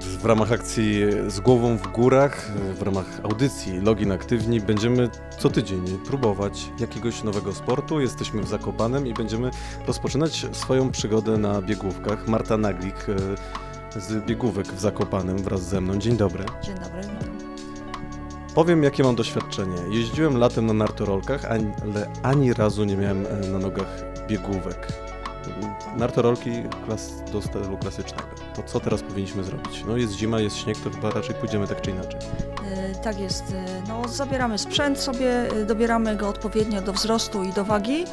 W ramach akcji Z głową w górach, w ramach audycji Login Aktywni będziemy co tydzień próbować jakiegoś nowego sportu. Jesteśmy w Zakopanem i będziemy rozpoczynać swoją przygodę na biegówkach. Marta Naglik e, z biegówek w Zakopanem wraz ze mną. Dzień dobry. Dzień dobry. Powiem, jakie mam doświadczenie. Jeździłem latem na nartorolkach, ale ani razu nie miałem e, na nogach biegówek. Nartorolki klas, do stylu klasycznego. To co teraz powinniśmy zrobić? No jest zima, jest śnieg, to chyba raczej pójdziemy tak czy inaczej. E, Tak jest. e, No, zabieramy sprzęt sobie, e, dobieramy go odpowiednio do wzrostu i do wagi.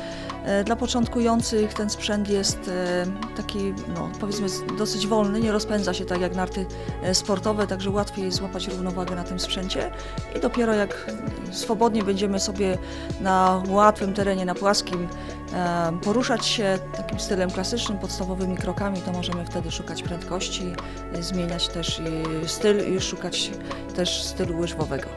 E, Dla początkujących ten sprzęt jest e, taki, no, powiedzmy, dosyć wolny, nie rozpędza się tak jak narty e, sportowe, także łatwiej jest złapać równowagę na tym sprzęcie. I dopiero jak swobodnie będziemy sobie na łatwym terenie, na płaskim poruszać się takim stylem klasycznym, podstawowymi krokami, to możemy wtedy szukać prędkości, zmieniać też styl i szukać też stylu łyżwowego.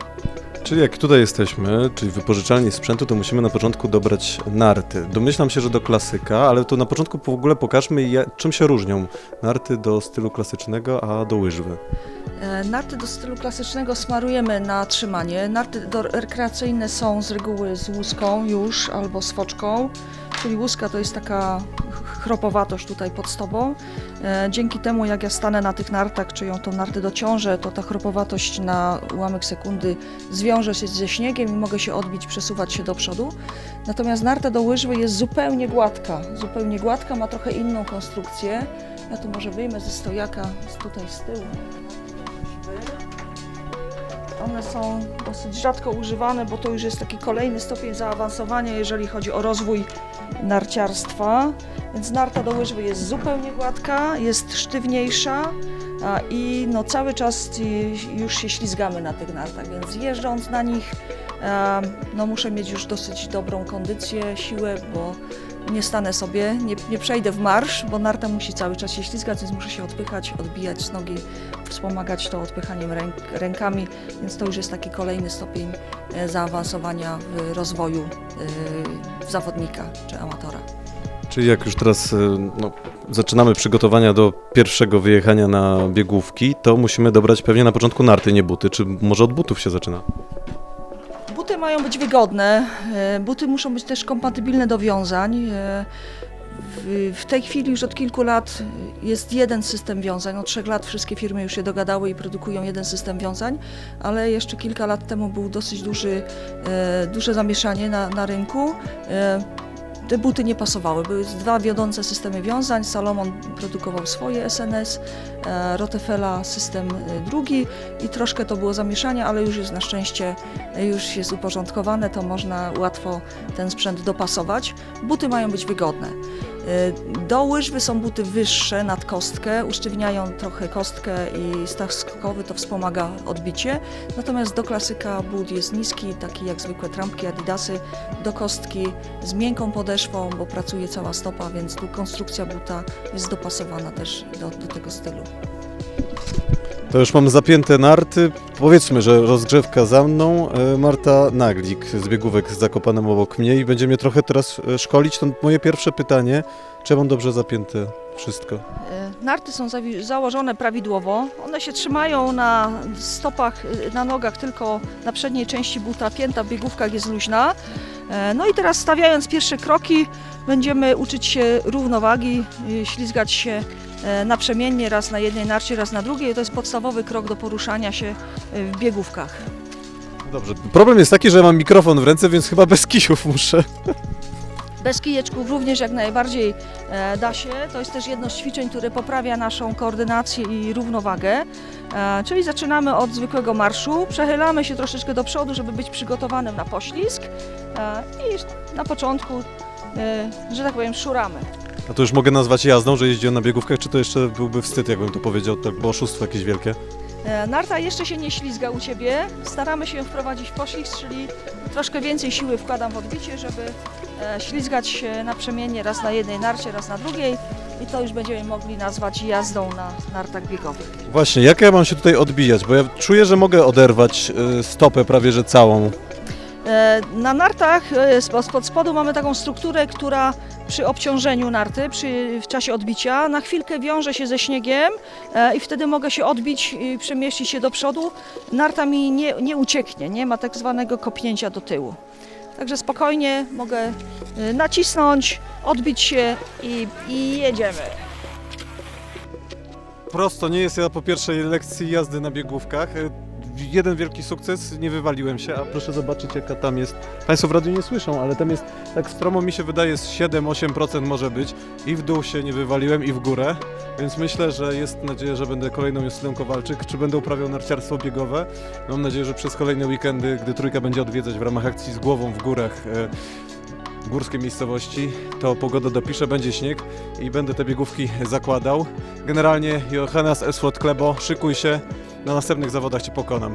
Czyli jak tutaj jesteśmy, czyli wypożyczalni sprzętu, to musimy na początku dobrać narty. Domyślam się, że do klasyka, ale to na początku w ogóle pokażmy, czym się różnią narty do stylu klasycznego, a do łyżwy. E, Narty do stylu klasycznego smarujemy na trzymanie. Narty do rekreacyjne są z reguły z łuską już albo z foczką, czyli łuska to jest taka chropowatość tutaj pod stopą. E, Dzięki temu jak ja stanę na tych nartach, czy ją tą nartę dociążę, to ta chropowatość na ułamek sekundy zwiąże się ze śniegiem i mogę się odbić, przesuwać się do przodu. Natomiast narta do łyżwy jest zupełnie gładka, zupełnie gładka, ma trochę inną konstrukcję. Ja tu może wyjmę ze stojaka, tutaj z tyłu. One są dosyć rzadko używane, bo to już jest taki kolejny stopień zaawansowania, jeżeli chodzi o rozwój narciarstwa. Więc narta do łyżwy jest zupełnie gładka, jest sztywniejsza i no, cały czas już się ślizgamy na tych nartach, więc jeżdżąc na nich no, muszę mieć już dosyć dobrą kondycję, siłę, bo nie stanę sobie, nie, nie przejdę w marsz, bo narta musi cały czas się ślizgać, więc muszę się odpychać, odbijać z nogi, wspomagać to odpychaniem ręk, rękami, więc to już jest taki kolejny stopień e, zaawansowania w rozwoju e, zawodnika czy amatora. Czyli jak już teraz e, no, zaczynamy przygotowania do pierwszego wyjechania na biegówki, to musimy dobrać pewnie na początku narty, nie buty. Czy może od butów się zaczyna? Buty mają być wygodne, e, buty muszą być też kompatybilne do wiązań. e, W, tej chwili już od kilku lat jest jeden system wiązań. Od trzech lat wszystkie firmy już się dogadały i produkują jeden system wiązań, ale jeszcze kilka lat temu był dosyć duży, e, duże zamieszanie na, na rynku. Te buty nie pasowały. Były dwa wiodące systemy wiązań. Salomon produkował swoje SNS, e, Rotefela system e, drugi i troszkę to było zamieszanie, ale już jest na szczęście e, już jest uporządkowane, to można łatwo ten sprzęt dopasować. Buty mają być wygodne. E, Do łyżwy są buty wyższe nad kostkę, usztywniają trochę kostkę i stach skokowy to wspomaga odbicie. Natomiast do klasyka but jest niski, taki jak zwykłe trampki Adidasy, do kostki z miękką podeszwą, bo pracuje cała stopa, więc tu konstrukcja buta jest dopasowana też do, do tego stylu. To już mam zapięte narty. Powiedzmy, że rozgrzewka za mną. E, Marta Naglik z biegówek z Zakopanem obok mnie i będzie mnie trochę teraz e, szkolić. To moje pierwsze pytanie, czy mam dobrze zapięte wszystko? E, Narty są założone prawidłowo. One się trzymają na stopach, na nogach tylko na przedniej części buta. Pięta w biegówkach jest luźna. No i teraz stawiając pierwsze kroki będziemy uczyć się równowagi, ślizgać się naprzemiennie raz na jednej narcie, raz na drugiej. To jest podstawowy krok do poruszania się y, w biegówkach. Dobrze. Problem jest taki, że mam mikrofon w ręce, więc chyba bez kijów muszę. Bez kijeczków również jak najbardziej e, da się. To jest też jedno z ćwiczeń, które poprawia naszą koordynację i równowagę. E, czyli zaczynamy od zwykłego marszu, przechylamy się troszeczkę do przodu, żeby być przygotowanym na poślizg e, i na początku, e, że tak powiem, szuramy. A to już mogę nazwać jazdą, że jeździłem na biegówkach, czy to jeszcze byłby wstyd, jakbym to powiedział, tak, bo oszustwo jakieś wielkie? E, Narta jeszcze się nie ślizga u Ciebie. Staramy się ją wprowadzić w poślizg, czyli troszkę więcej siły wkładam w odbicie, żeby e, ślizgać się naprzemiennie raz na jednej narcie, raz na drugiej i to już będziemy mogli nazwać jazdą na nartach biegowych. Właśnie, jak ja mam się tutaj odbijać? Bo ja czuję, że mogę oderwać y, stopę prawie że całą. E, Na nartach e, spod spodu mamy taką strukturę, która przy obciążeniu narty, przy, w czasie odbicia, na chwilkę wiąże się ze śniegiem e, i wtedy mogę się odbić i przemieścić się do przodu. Narta mi nie, nie ucieknie, nie ma tak zwanego kopnięcia do tyłu. Także spokojnie mogę nacisnąć, odbić się i, i jedziemy. Prosto nie jest ja po pierwszej lekcji jazdy na biegówkach. Jeden wielki sukces, nie wywaliłem się, a proszę zobaczyć jaka tam jest. Państwo w radiu nie słyszą, ale tam jest, tak stromo mi się wydaje, z 7-8% może być. I w dół się nie wywaliłem, i w górę. Więc myślę, że jest nadzieja, że będę kolejną Justyną Kowalczyk. Czy będę uprawiał narciarstwo biegowe? Mam nadzieję, że przez kolejne weekendy, gdy trójka będzie odwiedzać w ramach akcji z głową w górach e, górskie miejscowości, to pogoda dopisze, będzie śnieg i będę te biegówki zakładał. Generalnie Johannes Eswot Klebo, szykuj się, na następnych zawodach Cię pokonam.